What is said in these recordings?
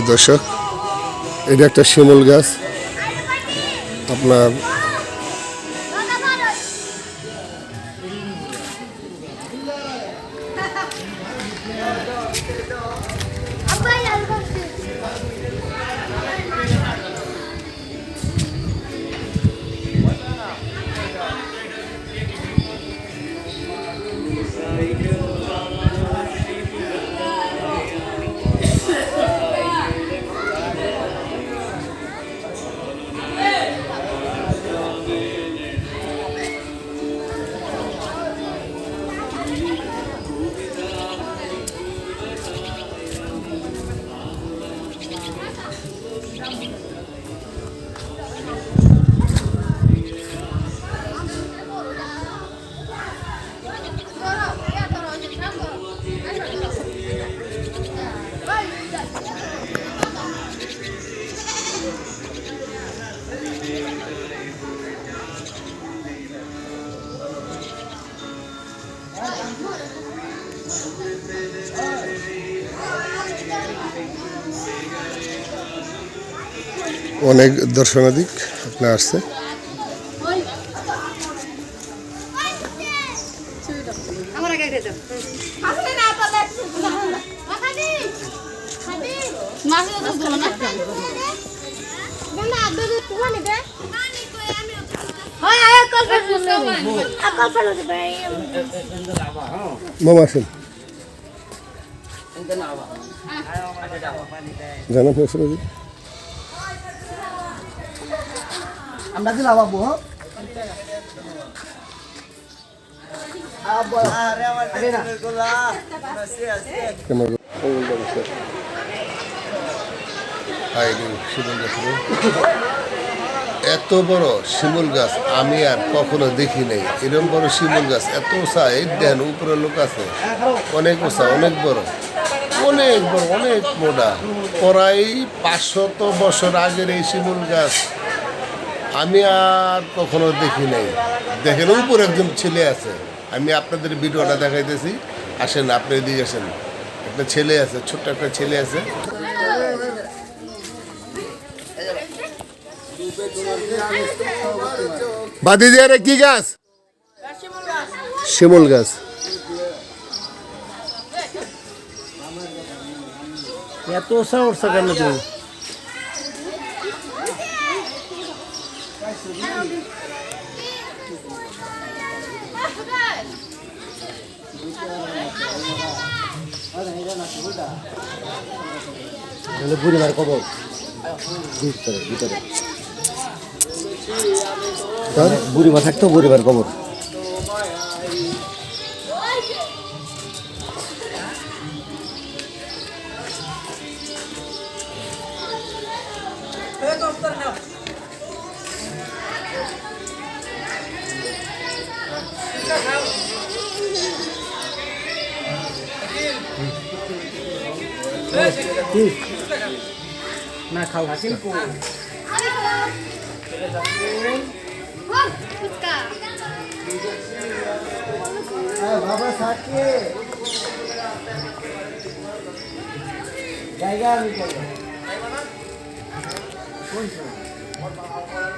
প্রিয় দর্শক এটা একটা শিমুল গাছ। আপনার কল ফেলো আপনার মামা আসেন জানা ফেসলে আমরা। এত বড় শিমুল গাছ আমি আর কখনো দেখি নাই। এরকম বড় শিমুল গাছ এত উঁচা এই দেন উপরে লোক আছে। অনেক উঁচা অনেক বড়। অনেক বড় অনেক মোটা। প্রায় পাঁচশত বছর আগের এই শিমুল গাছ। আমি আর কখনো দেখি নাই। দেখেন, উপরে একজন ছেলে আছে। আমি আপনাদের ভিডিওটা দেখাইতেছি। আসেন, আপনি এদিকে আসেন। একটা ছেলে আছে, ছোট্ট একটা ছেলে আছে। কি গাছ? শিমুল গাছ। এত উঠছে কেন তুমি? কবর। ভিতরে ভিতরে। বুড়িমা থাকতো বুড়িবার কবর। না খাও বাবা সাথে জায়গা আমি করব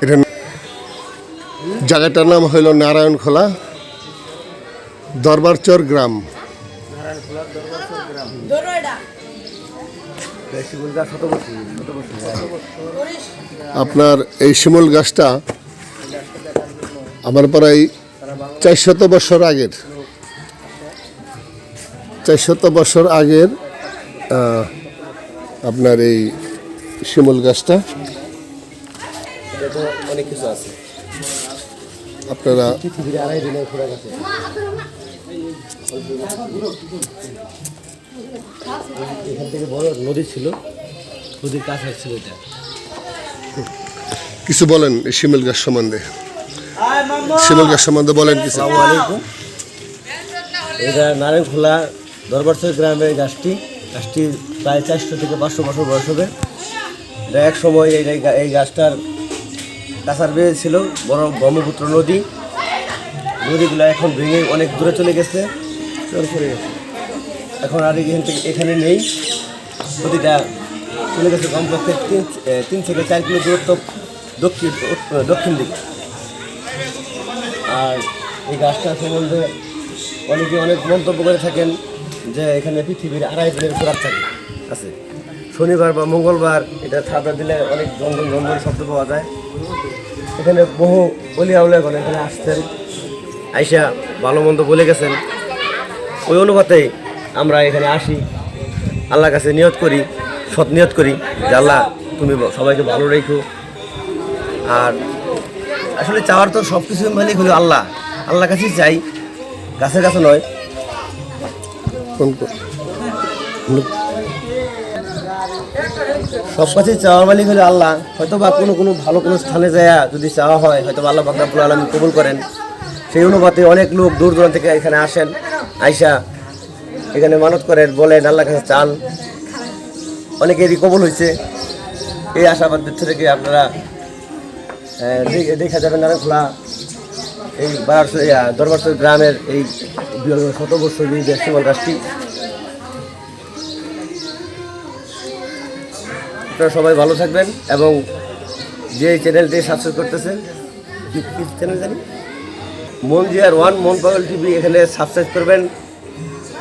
এটা জায়গাটার নাম হইল নারায়ণ খোলা দরবারচর গ্রাম। আপনার এই শিমুল গাছটা আমার প্রায় চারশত বছর আগের, চারশত বছর আগের আপনার এই শিমুল গাছটা। আপনারা এখান থেকে বড় নদী ছিল। নদীর কাছে ছিল এটা। কিছু বলেন এই শিমুল গাছ সম্বন্ধে। শিমুল গাছ সম্বন্ধে বলেন কিছু। আলাইকুম। এটা নারায়ণখোলা দরবারচর গ্রামের গাছটি। গাছটি প্রায় চারশো থেকে পাঁচশো বছর বয়স হবে। এটা এক সময় এই এই গাছটার কাছার বেয়ে ছিল বড় ব্রহ্মপুত্র নদী। নদীগুলো এখন ভেঙে অনেক দূরে চলে গেছে। চলে চলে গেছে। এখন আর এখান থেকে এখানে নেই। প্রতিটা চলে গেছে কমপক্ষে তিন তিন থেকে চার কিলো দূরত্ব দক্ষিণ দক্ষিণ দিকে। আর এই গাছটা সম্বন্ধে অনেকে অনেক মন্তব্য করে থাকেন যে এখানে পৃথিবীর আড়াই দিনের খোরাক থাকে, আছে। শনিবার বা মঙ্গলবার এটা ছাদা দিলে অনেক জঙ্গল জঙ্গল শব্দ পাওয়া যায়। এখানে বহু অলিয়া উলিয়াগণ এখানে আসতেন আইসা ভালো মন্দ বলে গেছেন। ওই অনুপাতেই আমরা এখানে আসি, আল্লাহর কাছে নিয়ত করি, সৎ নিয়ত করি যে আল্লাহ, তুমি সবাইকে ভালো রেখো। আর আসলে চাওয়ার তো সব কিছু মালিক হলো আল্লাহ। আল্লাহর কাছেই চাই, গাছের কাছে নয়। সব কাছেই চাওয়ার মালিক হলো আল্লাহ। হয়তো বা কোনো কোনো ভালো কোনো স্থানে যায় যদি চাওয়া হয় হয়তো আল্লাহ বাকরাবুল আলমী কবুল করেন। সেই অনুপাতে অনেক লোক দূর দূরান্ত থেকে এখানে আসেন, আইসা এখানে মানত করেন, বলেন, আল্লাহর কাছে চান। অনেকেরই কবুল হয়েছে। এই আশাবাদ থেকে আপনারা দেখা যাবে নারায়ণখোলা এই বারারস দরবারসর গ্রামের এই শত বছর যে শিমল গাছটি আপনারা সবাই ভালো থাকবেন এবং যে চ্যানেলটি সাবস্ক্রাইব করতেছেন চ্যানেল জানি? মন জিয়ার ওয়ান মন পাগল টিভি এখানে সাবস্ক্রাইব করবেন।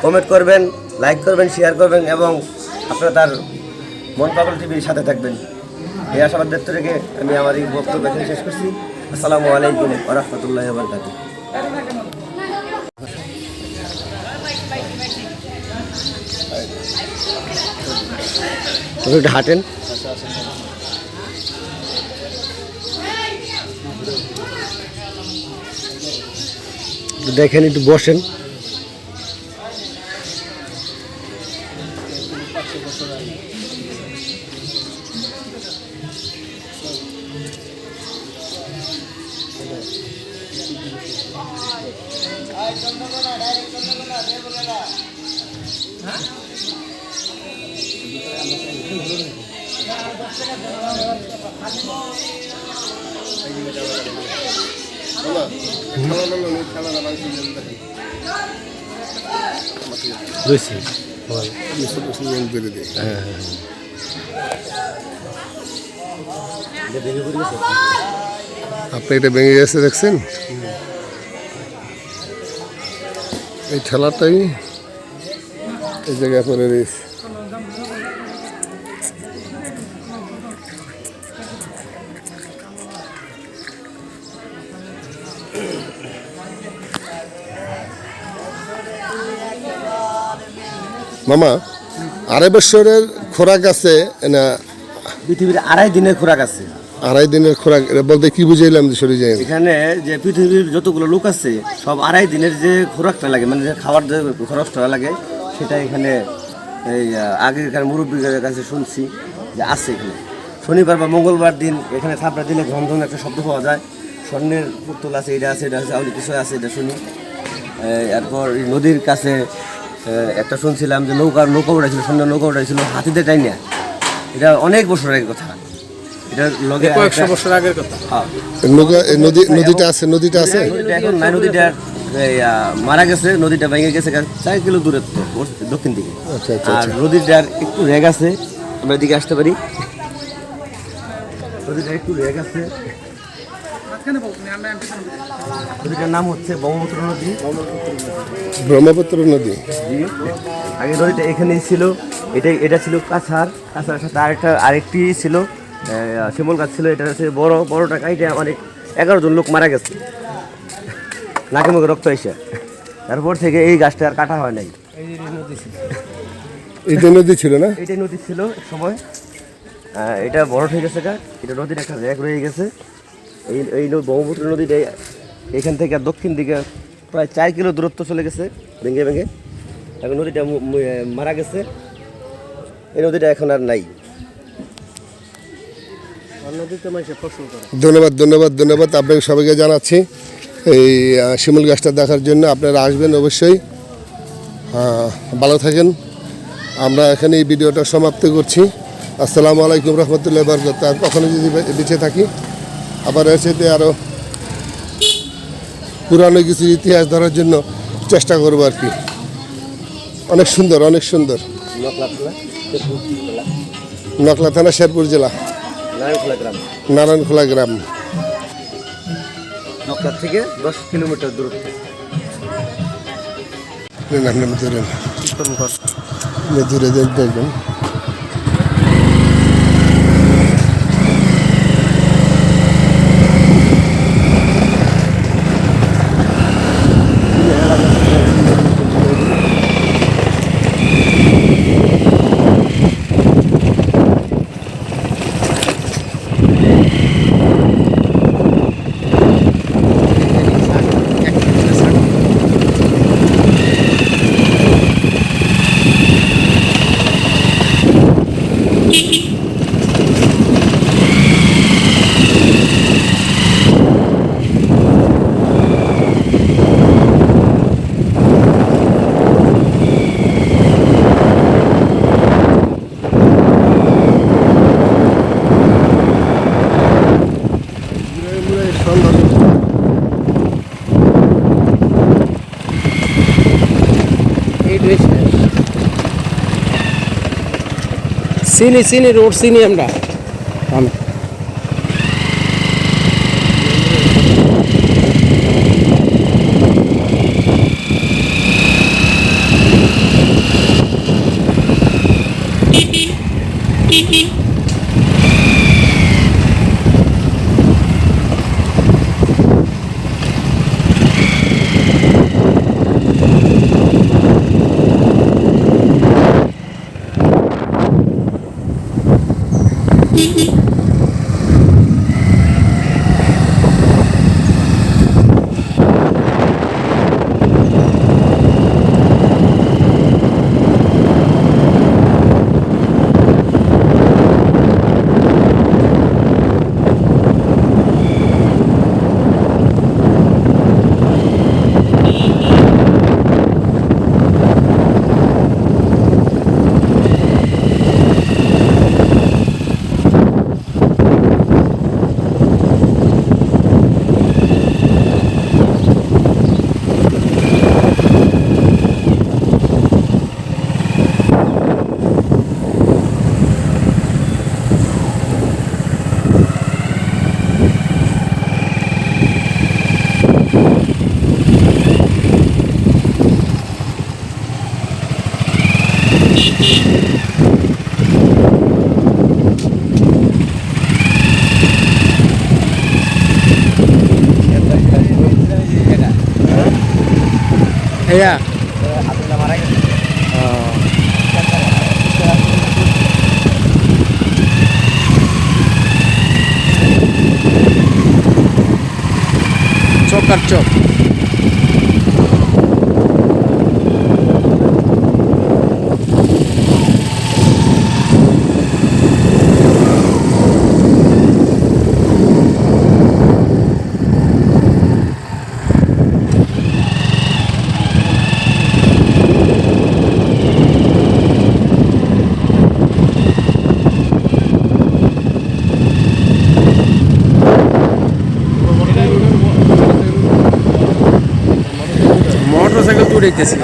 কমেন্ট করবেন, লাইক করবেন শেয়ার করবেন এবং আপনারা তার মন পাগল টিভির সাথে থাকবেন। এই আশাবাদ ব্যক্ত রেখে আমি আমার এই বক্তব্য এখানে শেষ করছি। আসসালামু আলাইকুম রহমতুল্লাহ বারকাত একটু হাঁটেন। দেখেন, একটু বসেন। এটা ভেঙে গেছে, দেখছেন? এই ঠেলাটাই এই জায়গায় পরে রয়েছে মামা, আড়াই বছরের খোরাক আছে, না? পৃথিবীর আড়াই দিনের খোরাক আছে। আড়াই দিনের খোরাক বলতে কি বুঝাইলাম সরে যায় এখানে যে পৃথিবীর যতগুলো লোক আছে, সব আড়াই দিনের যে খোরাকটা লাগে মানে যে খাবার যে খরচটা লাগে, সেটা এখানে এই আগেকার মুরব্বীদের কাছে শুনছি যে আছে এখানে। শনিবার বা মঙ্গলবার দিন এখানে থাপড়া দিলে ঝনঝন একটা শব্দ পাওয়া যায়। স্বর্ণের পুতুল আছে, এটা আছে এটা আছে অনেক কিছু আছে, এটা শুনি। এরপর নদীর কাছে একটা শুনছিলাম যে নৌকার নৌকা উঠাইছিল স্বর্ণের নৌকা উঠাইছিল হাতিতে টাইনিয়া এটা অনেক বছর আগের কথা। এটা লগে কয়েকশো বছর আগের কথা। হ্যাঁ। নৌকা এই নদী নদীটা আছে নদীটা আছে? নদীটা এখন নাই নদীটা মারা গেছে নদীটা ভেঙে গেছে চার কিলো দূরত্ব দক্ষিণ দিকে। আচ্ছা আচ্ছা আর নদীটার একটু রেগ আছে আমরা এদিকে আসতে পারি। নদীটার একটু রেগ আছে। নদীটার নাম হচ্ছে ব্রহ্মপুত্র নদী। ব্রহ্মপুত্র নদী। আগে নদীটা এখানেই ছিল এটা এটা ছিল কাছার কাছার সাথে আরেকটা আরেকটি ছিল। শিমল গাছ ছিল এটা হচ্ছে বড় বড়টা কাইটে অনেক এগারো জন লোক মারা গেছে। নাকে মুখে রক্ত এসে। তারপর থেকে এই গাছটা আর কাটা হয় নাই। এটা নদী ছিল। না? এটাই নদী ছিল এক সময় এটা বড় হয়ে গেছে গা। এটা নদীর একটা র্যাক রয়ে গেছে। এই এই ন- ব্রহ্মপুত্র নদীটা এখান থেকে দক্ষিণ দিকে প্রায় চার কিলো দূরত্ব চলে গেছে ভেঙে ভেঙে। এখন নদীটা মারা গেছে। এই নদীটা এখন আর নাই। ধন্যবাদ ধন্যবাদ ধন্যবাদ। আপনাকে সবাইকে জানাচ্ছি এই শিমুল গাছটা দেখার জন্য আপনারা আসবেন অবশ্যই। ভালো থাকেন। আমরা এখানে এই ভিডিওটা সমাপ্ত করছি। আসসালামু আলাইকুম রহমতুল্লাহ বরকত আর কখনো যদি বেঁচে থাকি আবার এর সাথে আরও পুরানো কিছু ইতিহাস ধরার জন্য চেষ্টা করব আর কি। অনেক সুন্দর অনেক সুন্দর। নকলা থানা শেরপুর জেলা। নারায়ণখোলা গ্রাম। নারায়ণখোলা গ্রাম। নকলার থেকে দশ কিলোমিটার দূরত্ব। দূরে দেখবেন চিনি চিনি রোড চিনি আমরা আমি হ্যাঁ ఖర్చు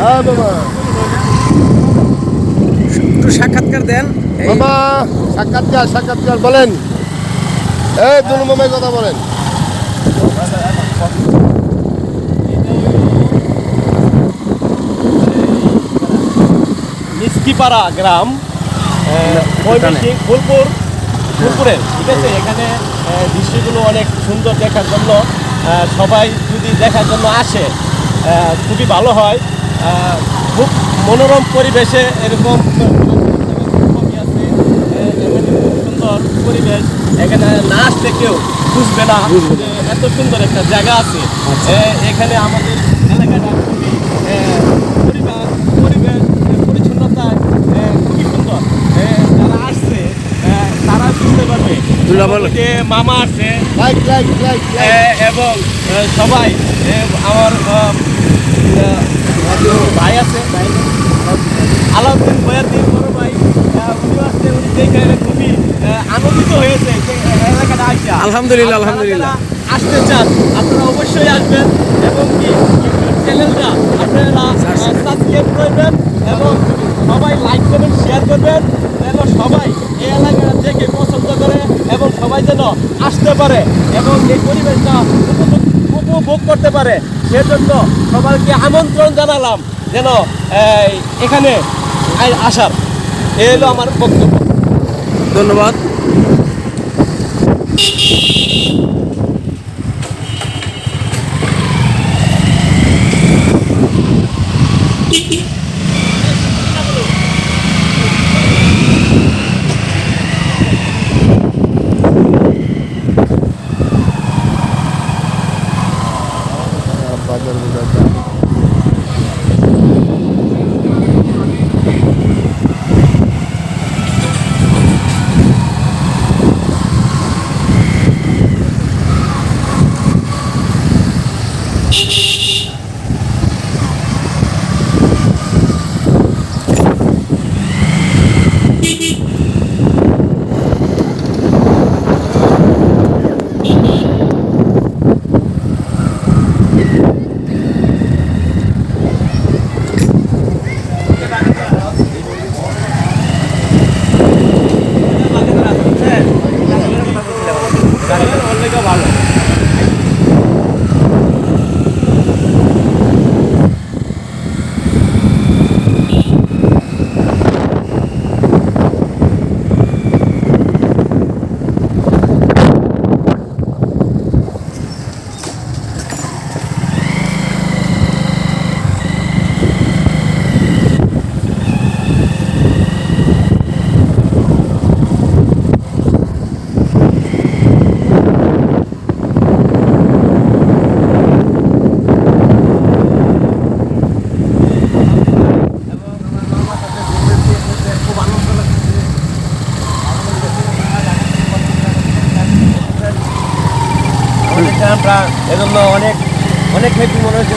হ্যাঁ বাবা। একটু সাক্ষাৎকার দেন। এই সাক্ষাৎকার সাক্ষাৎকার বলেন। এই দুনু কথা বলেন। মিসকিপাড়া গ্রাম ফুলপুর ফুলপুরের ঠিক আছে এখানে দৃশ্যগুলো অনেক সুন্দর দেখার জন্য সবাই যদি দেখার জন্য আসে খুবই ভালো হয়। খুব মনোরম পরিবেশে এরকম সুন্দর পরিবেশ। এখানে না আসলে কেউ বুঝবে না। যে এত সুন্দর একটা জায়গা আছে। এখানে আমাদের এলাকাটা খুবই আহ, পরিবার পরিবেশ পরিচ্ছন্নতা আহ, খুবই সুন্দর আহ, যারা আসছে আহ, তারা বুঝতে পারবে। যে মামা আছে। লাইক লাইক লাইক আহ, এবং সবাই। আমার ভাই আছে। আলাউদ্দিন বয়াদ্দিন বড় ভাই। উনিও আসছে উনি দেখে খুবই আনন্দিত হয়েছে এলাকাটা আইসা। আলহামদুলিল্লাহ, আলহামদুলিল্লাহ। আসতে চান আপনারা অবশ্যই আসবেন এবং কি ইউটিউব চ্যানেলটা আপনারা সাবস্ক্রাইব করবেন এবং সবাই লাইক করবেন শেয়ার করবেন এবং সবাই এই এলাকার যেন আসতে পারে এবং এই পরিবেশটা উপভোগ- করতে পারে। সেজন্য সবাইকে আমন্ত্রণ জানালাম যেন এখানে আসার। এ হলো আমার বক্তব্য। ধন্যবাদ।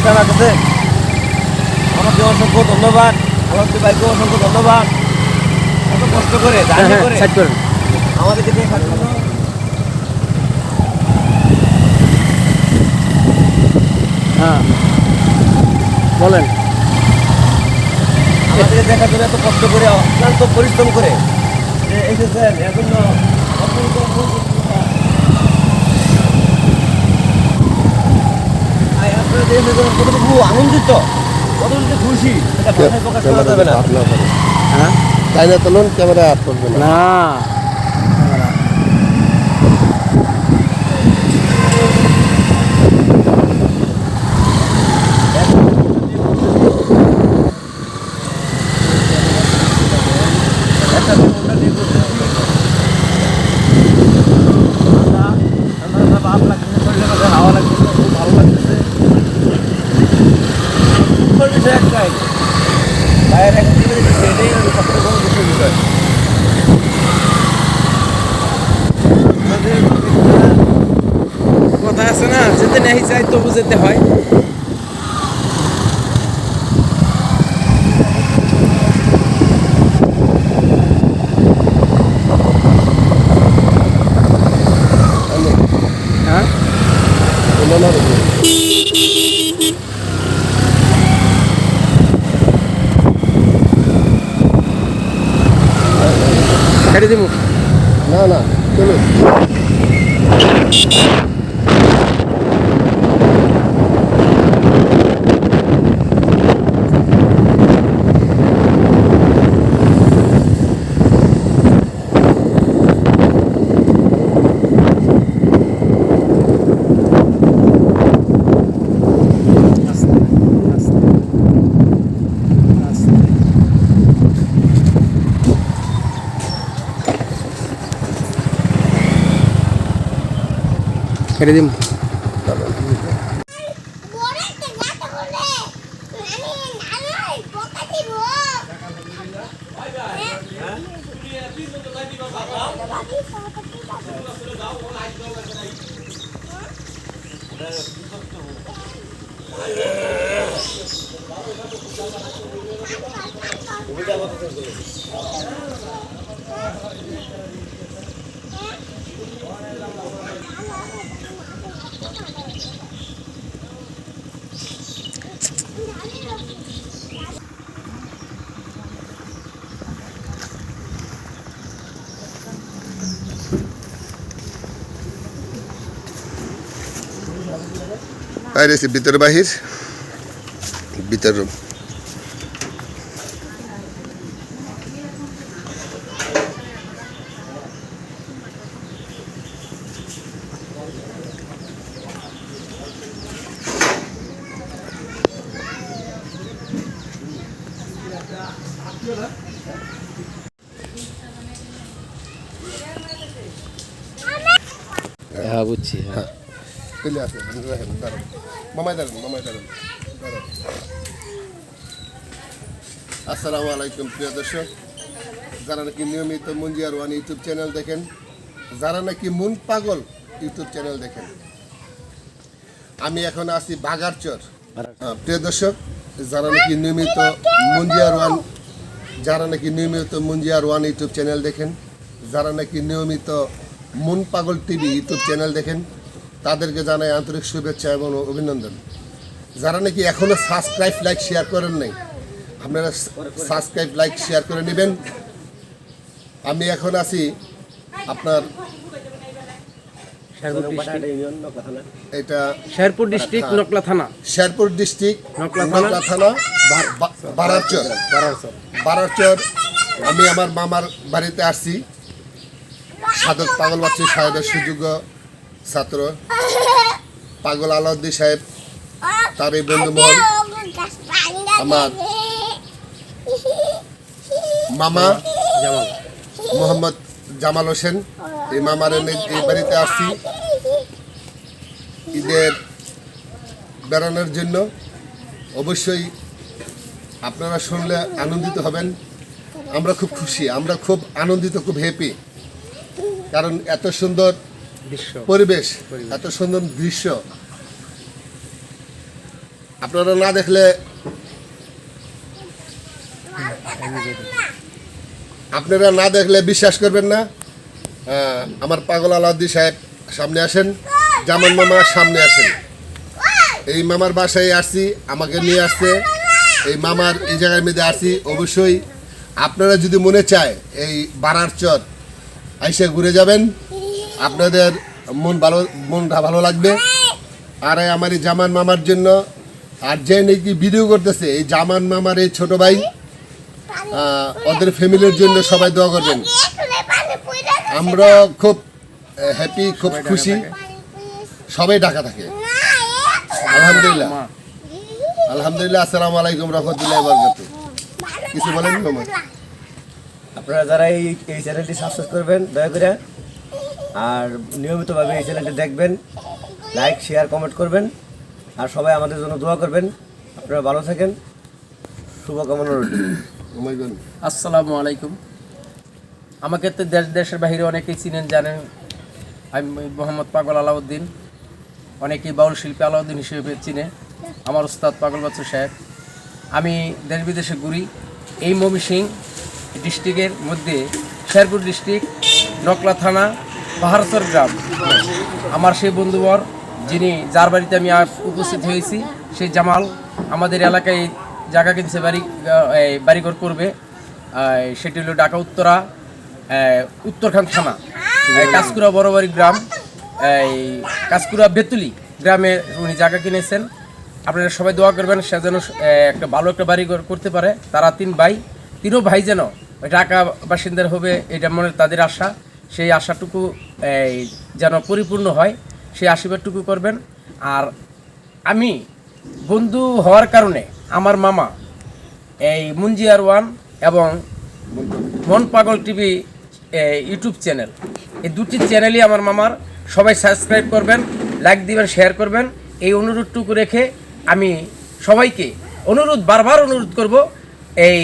তার কাছে? আমাকে অসংখ্য ধন্যবাদ। আমাকে ভাইকে অসংখ্য ধন্যবাদ। এত কষ্ট করে আমাদেরকে জন্য হ্যাঁ বলেন। আমাদেরকে দেখার জন্য এত কষ্ট করে অক্লান্ত পরিশ্রম করে যে এসেছেন এর জন্য অসংখ্য অসংখ্য ধন্যবাদ। আর আপনারা যে এসেছেন কতটুকু আনন্দিত কতটুকু খুশি ভাষায় প্রকাশ করা যাবে না। হ্যাঁ? তাই না তুলুন ক্যামেরা আট করবে না। ছেড়ে দিব বাইরে ভিতর বাহির ভিতর রুম আসে দাঁড়ান মামাই দাঁড়ান মামাই দাঁড়ান আসসালামু আলাইকুম, প্রিয় দর্শক। যারা নাকি নিয়মিত মুঞ্জিয়ার ওয়ান ইউটিউব চ্যানেল দেখেন, যারা নাকি মুন পাগল ইউটিউব চ্যানেল দেখেন, আমি এখন আছি বাগারচর। প্রিয় দর্শক, যারা নাকি নিয়মিত মুঞ্জিয়ার ওয়ান যারা নাকি নিয়মিত মুঞ্জিয়ার ওয়ান ইউটিউব চ্যানেল দেখেন, যারা নাকি নিয়মিত মুন পাগল টিভি ইউটিউব চ্যানেল দেখেন তাদেরকে জানাই আন্তরিক শুভেচ্ছা এবং অভিনন্দন। যারা নাকি এখনও সাবস্ক্রাইব লাইক শেয়ার করেন নাই আপনারা সাবস্ক্রাইব লাইক শেয়ার করে নেবেন। আমি এখন আছি আপনার শেরপুর ডিস্ট্রিক্ট। ইউনিয়ন কথা না এটা শেরপুর ডিস্ট্রিক্ট নকলা থানা। শেরপুর ডিস্ট্রিক্ট নকলা থানা, থানা বা- বারারচর। বারারচর। আমি আমার মামার বাড়িতে আসছি। সাধক পাগল বাচ্চু সাহেবের সুযোগ্য ছাত্র পাগল আলাউদ্দিন সাহেব তার এই বন্ধু মহল আমার মামা জামাল। মোহাম্মদ জামাল হোসেন এই মামার এই বাড়িতে আসছি। ঈদের বেড়ানোর জন্য অবশ্যই আপনারা শুনলে আনন্দিত হবেন। আমরা খুব খুশি আমরা খুব আনন্দিত খুব হ্যাপি কারণ এত সুন্দর পরিবেশ এত সুন্দর দৃশ্য। আপনারা না দেখলে আপনারা না দেখলে বিশ্বাস করবেন না। আমার পাগল আলাউদ্দি সাহেব সামনে আসেন জামান মামা সামনে আসেন। এই মামার বাসায় আসছি আমাকে নিয়ে আসছে। এই মামার এই জায়গার মধ্যে আসছি অবশ্যই। আপনারা যদি মনে চায় এই বাড়ার চর আইসে ঘুরে যাবেন। আপনাদের মন ভালো, মনটা ভালো লাগবে। আর আমার এই জামান মামার জন্য, আর যে নাকি ভিডিও করতেছে, এই জামান মামার এই ছোটো ভাই ওদের ফ্যামিলির জন্য সবাই দোয়া করবেন। আমরা খুব হ্যাপি খুব খুশি। সবাই ঢাকা থাকে। আলহামদুলিল্লাহ। আলহামদুলিল্লাহ, আসসালামু আলাইকুম রহমতুল্লাহ বরকাত কিছু বলেন আপনারা যারা এই চ্যানেলটি সাবস্ক্রাইব করবেন, দয়া করে আর নিয়মিতভাবে এই চ্যানেলটি দেখবেন লাইক শেয়ার কমেন্ট করবেন, আর সবাই আমাদের জন্য দোয়া করবেন। আপনারা ভালো থাকেন। শুভকামনা রইল। আসসালামু আলাইকুম। আমাকে তো দেশ, দেশের বাইরে অনেকেই চিনেন, জানেন, আমি মোহাম্মদ পাগল আলাউদ্দিন। অনেকেই বাউল শিল্পী আলাউদ্দিন হিসেবে চিনে। আমার উস্তাদ পাগল বাচ্চু সাহেব আমি দেশ বিদেশে ঘুরি। এই মমি সিং ডিস্ট্রিক্টের মধ্যে শেরপুর ডিস্ট্রিক্ট, নকলা থানা পাহাড়চর গ্রাম। আমার সেই বন্ধুবর, যিনি যার বাড়িতে আমি উপস্থিত হয়েছি, সেই জামাল আমাদের এলাকায় জায়গা কিনছে, বাড়ি বাড়িঘর করবে। সেটি হলো ঢাকা উত্তরা উত্তরখান থানা। কাঁচকুড়া বড়বাড়ি গ্রাম, এই কাঁচকুড়া বেতুলি গ্রামে উনি জায়গা কিনেছেন। আপনারা সবাই দোয়া করবেন, সে যেন একটা ভালো একটা বাড়িঘর করতে পারে। তারা তিন ভাই, তিনও ভাই যেন ঢাকা বাসিন্দার হবে, এটা মনে তাদের আশা। সেই আশাটুকু এই, যেন পরিপূর্ণ হয় সেই আশীর্বাদটুকু করবেন। আর আমি বন্ধু হওয়ার কারণে আমার মামা এই মুঞ্জিয়ার ওয়ান এবং মন পাগল টিভি ইউটিউব চ্যানেল এই দুটি চ্যানেলই আমার মামার। সবাই সাবস্ক্রাইব করবেন লাইক দিবেন শেয়ার করবেন। এই অনুরোধটুকু রেখে আমি সবাইকে অনুরোধ বারবার অনুরোধ করব এই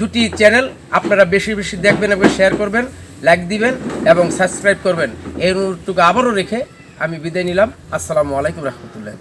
দুটি চ্যানেল আপনারা বেশি বেশি দেখবেন এবং শেয়ার করবেন। লাইক দিবেন এবং সাবস্ক্রাইব করবেন। এই অনুরোধটুকু আবারও রেখে আমি বিদায় নিলাম। আসসালামু আলাইকুম রহমতুল্লাহ